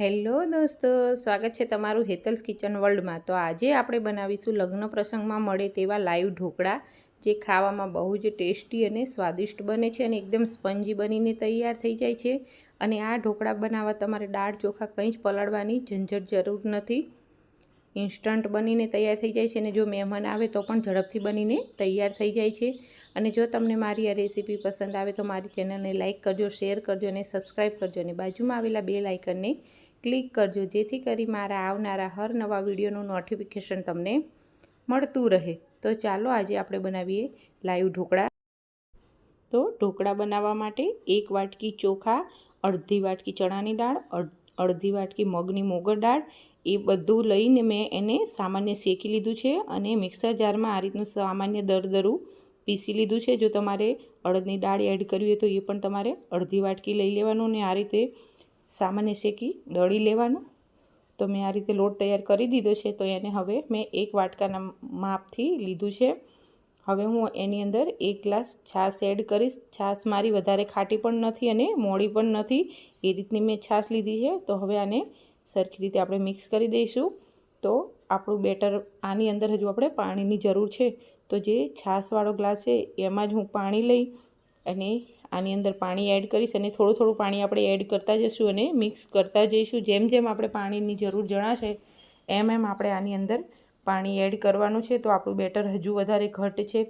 Hello દોસ્તો, સ્વાગત છે તમારું હેતલ્સ કિચન વર્લ્ડમાં. તો આજે આપણે બનાવીશું લગ્ન પ્રસંગમાં મળે તેવા લાઈવ ઢોકળા, જે ખાવામાં બહુ જ ટેસ્ટી અને સ્વાદિષ્ટ બને છે અને એકદમ સ્પંજી બનીને તૈયાર થઈ જાય છે. અને આ ઢોકળા બનાવવા તમારે દાળ ચોખા કંઈ જ પલાળવાની ઝંઝટ જરૂર નથી. ઇન્સ્ટન્ટ બનીને તૈયાર થઈ જાય છે અને જો મહેમાન આવે તો પણ ઝડપથી બનીને તૈયાર થઈ જાય છે. અને જો તમને મારી આ રેસીપી પસંદ આવે તો મારી ચેનલને લાઇક કરજો, શેર કરજો અને સબસ્ક્રાઈબ કરજો. અને બાજુમાં આવેલા બે લાઇકનને ક્લિક કરજો જેથી કરી મારા આવનારા હર નવા વિડીયોનું નોટિફિકેશન તમને મળતું રહે. તો ચાલો આજે આપણે બનાવીએ લાઈવ ઢોકળા. તો ઢોકળા બનાવવા માટે એક વાટકી ચોખા, અડધી વાટકી ચણાની દાળ અડધી વાટકી મગની મોગર દાળ, એ બધું લઈને મેં એને સામાન્ય શેકી લીધું છે અને મિક્સર જારમાં આ રીતનું સામાન્ય દરદરું પીસી લીધું છે. જો તમારે અડદની દાળ એડ કરવી હોય તો એ પણ તમારે અડધી વાટકી લઈ લેવાનું ને આ રીતે સામાન્ય શેકી દળી લેવાનું. તો મેં આ રીતે લોટ તૈયાર કરી દીધો છે, તો એને હવે મેં એક વાટકાના માપથી લીધું છે. હવે હું એની અંદર એક ગ્લાસ છાશ એડ કરીશ. છાશ મારી વધારે ખાટી પણ નથી અને મોડી પણ નથી. એ રીતની મેં છાશ લીધી છે. તો હવે આને સરખી રીતે આપણે મિક્સ કરી દઈશું. તો આપણું બેટર આની અંદર હજુ આપણે પાણીની જરૂર છે. તો જે છાશવાળો ગ્લાસ છે, એમાં જ હું પાણી લઈ અને આની અંદર પાણી એડ કરીશ અને થોડું થોડું પાણી આપણે એડ કરતા જઈશું અને મિક્સ કરતા જઈશું. જેમ જેમ આપણે પાણીની જરૂર જણાશે, એમ એમ આપણે આની અંદર પાણી એડ કરવાનું છે. તો આપણું બેટર હજુ વધારે ઘટ છે.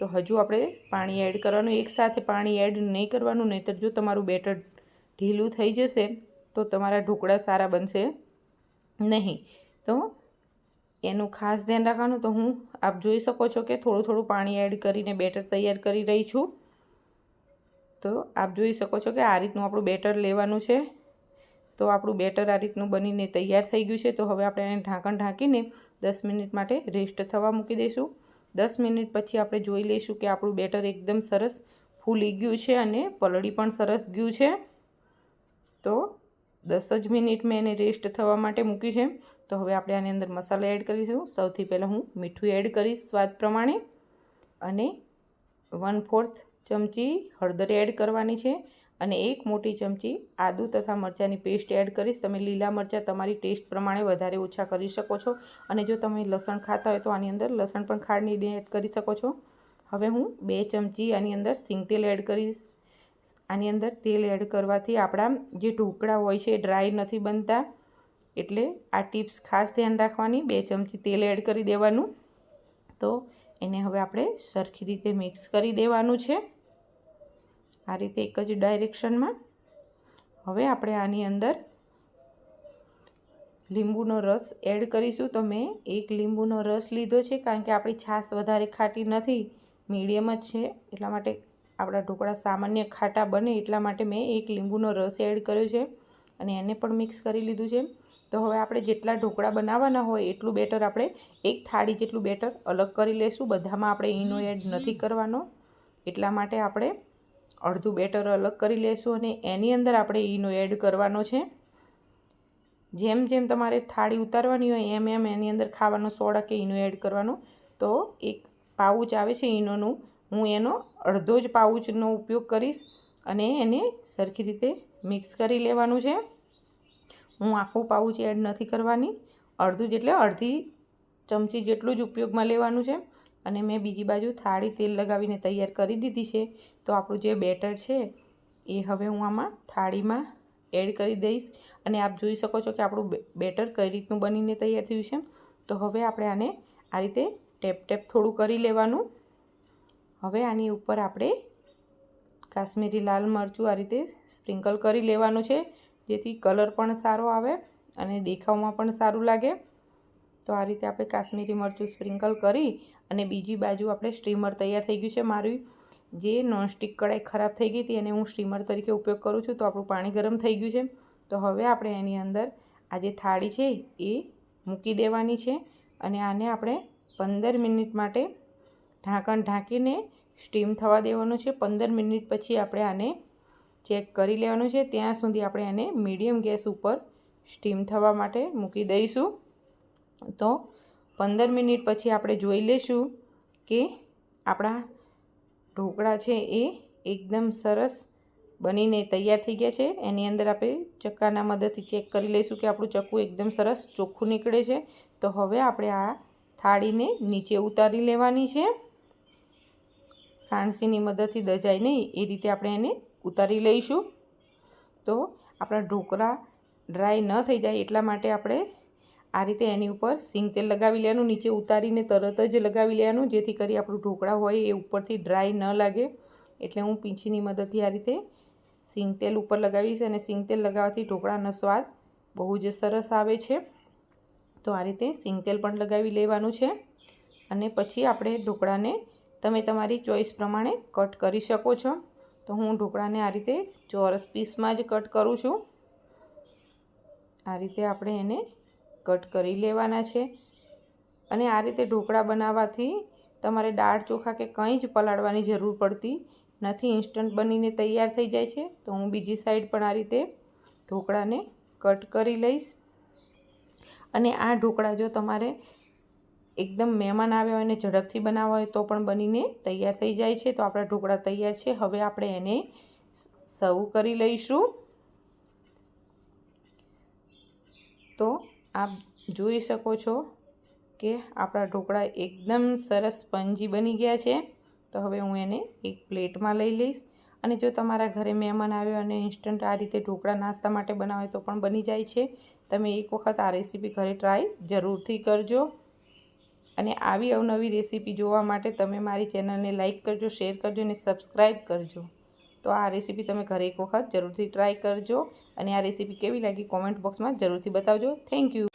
તો હજુ આપણે પાણી એડ કરવાનું એકસાથે પાણી એડ નહીં કરવાનું, નહીંતર જો તમારું બેટર ઢીલું થઈ જશે, તો તમારા ઢોકળા સારા બનશે નહીં. તો એનું ખાસ ધ્યાન રાખવાનું. તો હું, આપ જોઈ શકો છો કે થોડું થોડું પાણી એડ કરીને બેટર તૈયાર કરી રહી છું. તો આપ જોઈ શકો છો કે આ રીતનું આપણું બેટર લેવાનું છે. તો આપણું બેટર આ રીતનું બનીને તૈયાર થઈ ગયું છે. તો હવે આપણે એને ઢાંકણ ઢાંકીને દસ મિનિટ માટે રેસ્ટ થવા મૂકી દઈશું. દસ મિનિટ પછી આપણે જોઈ લઈશું કે આપણું બેટર એકદમ સરસ ફૂલી ગયું છે અને પલળી પણ સરસ ગયું છે. તો દસ જ મિનિટ મેં એને રેસ્ટ થવા માટે મૂક્યું છે. તો હવે આપણે આની અંદર મસાલા એડ કરીશું. સૌથી પહેલાં હું મીઠું એડ કરીશ સ્વાદ પ્રમાણે. અને વન ફોર્થ ચમચી હળદર એડ કરવાની છે અને એક મોટી ચમચી આદુ તથા મરચાંની પેસ્ટ એડ કરીશ. તમે લીલા મરચાં તમારી ટેસ્ટ પ્રમાણે વધારે ઓછા કરી શકો છો અને જો તમે લસણ ખાતા હોય તો આની અંદર લસણ પણ ખાંડની એડ કરી શકો છો. હવે હું બે ચમચી આની અંદર સિંગ તેલ એડ કરીશ. આની અંદર તેલ એડ કરવાથી આપણા જે ઢોકળા હોય છે એ ડ્રાય નથી બનતા. એટલે આ ટિપ્સ ખાસ ધ્યાન રાખવાની. બે ચમચી તેલ એડ કરી દેવાનું. તો એને હવે આપણે સરખી રીતે મિક્સ કરી દેવાનું છે. આ રીતે એક જ ડાયરેક્શનમાં. હવે આપણે આની અંદર લીંબુનો રસ એડ કરીશું. તો મેં એક લીંબુનો રસ લીધો છે, કારણ કે આપણી છાશ વધારે ખાટી નથી, મીડિયમ જ છે. એટલા માટે આપણા ઢોકળા સામાન્ય ખાટા બને એટલા માટે મેં એક લીંબુનો રસ એડ કર્યો છે અને એને પણ મિક્સ કરી લીધું છે. તો હવે આપણે જેટલા ઢોકળા બનાવવાના હોય એટલું બેટર આપણે એક થાળી જેટલું બેટર અલગ કરી લઈશું બધામાં આપણે ઈનો એડ નથી કરવાનો. એટલા માટે આપણે અડધું બેટર અલગ કરી લઈશું અને એની અંદર આપણે ઈનો એડ કરવાનો છે. જેમ જેમ તમારે થાળી ઉતારવાની હોય એમ એમ એની અંદર ખાવાનો સોડા કે ઈનો એડ કરવાનો. તો એક પાઉચ આવે છે ઈનોનું હું એનો અડધો જ પાઉચનો ઉપયોગ કરીશ અને એને સરખી રીતે મિક્સ કરી લેવાનું છે. હું આખું પાઉચ એડ નથી કરવાની. અડધું જેટલે અડધી ચમચી જેટલું જ ઉપયોગમાં લેવાનું છે. અને મેં બીજી બાજુ થાળી તેલ લગાવીને તૈયાર કરી દીધી છે. તો આપણું જે બેટર છે એ હવે હું આમાં થાળીમાં એડ કરી દઈશ. અને આપ જોઈ શકો છો કે આપણું બેટર કઈ રીતનું બનીને તૈયાર થયું છે. તો હવે આપણે આને આ રીતે ટેપ ટેપ થોડું કરી લેવાનું. હવે આની ઉપર આપણે કાશ્મીરી લાલ મરચું આ રીતે સ્પ્રિંકલ કરી લેવાનું છે. જેથી કલર પણ સારો આવે અને દેખાવમાં પણ સારું લાગે. તો આ રીતે આપણે કાશ્મીરી મરચું સ્પ્રિંકલ કરી અને બીજી બાજુ આપણે સ્ટીમર તૈયાર થઈ ગયું છે. મારી જે નોનસ્ટિક કડાઈ ખરાબ થઈ ગઈ હતી એને હું સ્ટીમર તરીકે ઉપયોગ કરું છું તો આપણું પાણી ગરમ થઈ ગયું છે. તો હવે આપણે એની અંદર આ જે થાળી છે એ મૂકી દેવાની છે અને આને આપણે પંદર મિનિટ માટે ઢાંકણ ઢાંકીને સ્ટીમ થવા દેવાનું છે. પંદર મિનિટ પછી આપણે આને ચેક કરી લેવાનું છે. ત્યાં સુધી આપણે એને મીડિયમ ગેસ ઉપર સ્ટીમ થવા માટે મૂકી દઈશું. તો પંદર મિનિટ પછી આપણે જોઈ લઈશું કે આપણા ઢોકળા છે એ એકદમ સરસ બનીને તૈયાર થઈ ગયા છે. એની અંદર આપણે ચક્કાના મદદથી ચેક કરી લઈશું કે આપણું ચક્કું એકદમ સરસ ચોખ્ખું નીકળે છે. તો હવે આપણે આ થાળીને નીચે ઉતારી લેવાની છે. સાણસીની મદદથી દજાય નહીં એ રીતે આપણે એને ઉતારી લઈશું. તો આપણા ઢોકળા ડ્રાય ન થઈ જાય એટલા માટે આપણે આ રીતે એની ઉપર સિંગ તેલ લગાવી લેવાનું, નીચે ઉતારીને તરત જ લગાવી લેવાનું, જેથી કરી આપણું ઢોકળા હોય એ ઉપરથી ડ્રાય ન લાગે. એટલે હું પીંછીની મદદથી આ રીતે સિંગ તેલ ઉપર લગાવીશ અને સિંગ તેલ લગાવવાથી ઢોકળાનો સ્વાદ બહુ જ સરસ આવે છે. તો આ રીતે સિંગ તેલ પણ લગાવી લેવાનું છે. અને પછી આપણે ઢોકળાને તમે તમારી ચોઈસ પ્રમાણે કટ કરી શકો છો. તો હું ઢોકળાને આ રીતે ચોરસ પીસમાં જ કટ કરું છું. આ રીતે આપણે એને કટ કરી લેવાના છે. અને આ રીતે ઢોકળા બનાવવાથી તમારે દાળ ચોખા કે કંઈ જ પલાળવાની જરૂર પડતી નથી. ઇન્સ્ટન્ટ બનીને તૈયાર થઈ જાય છે. તો હું બીજી સાઈડ પણ આ રીતે ઢોકળાને કટ કરી લઈશ. અને આ ઢોકળા જો તમારે એકદમ મહેમાન આવ્યા હોય અને ઝડપથી બનાવવા હોય તો પણ બનીને તૈયાર થઈ જાય છે. તો આપણા ઢોકળા તૈયાર છે. હવે આપણે એને સર્વ કરી લઈશું. તો આપ જોઈ શકો છો કે આપણા ઢોકળા એકદમ સરસ સ્પંજી બની ગયા છે. તો હવે હું એને એક પ્લેટમાં લઈ લઈશ. અને જો તમારા ઘરે મહેમાન આવ્યો અને ઇન્સ્ટન્ટ આ રીતે ઢોકળા નાસ્તા માટે બનાવે તો પણ બની જાય છે. તમે એક વખત આ રેસીપી ઘરે ટ્રાય જરૂરથી કરજો. અને આવી અવનવી રેસીપી જોવા માટે તમે મારી ચેનલને લાઇક કરજો, શેર કરજો અને સબસ્ક્રાઈબ કરજો. તો આ રેસીપી તમે ઘરે એક વખત જરૂરથી ટ્રાય કરજો અને આ રેસીપી કેવી લાગી કોમેન્ટ બોક્સમાં જરૂરથી બતાવજો. Thank you.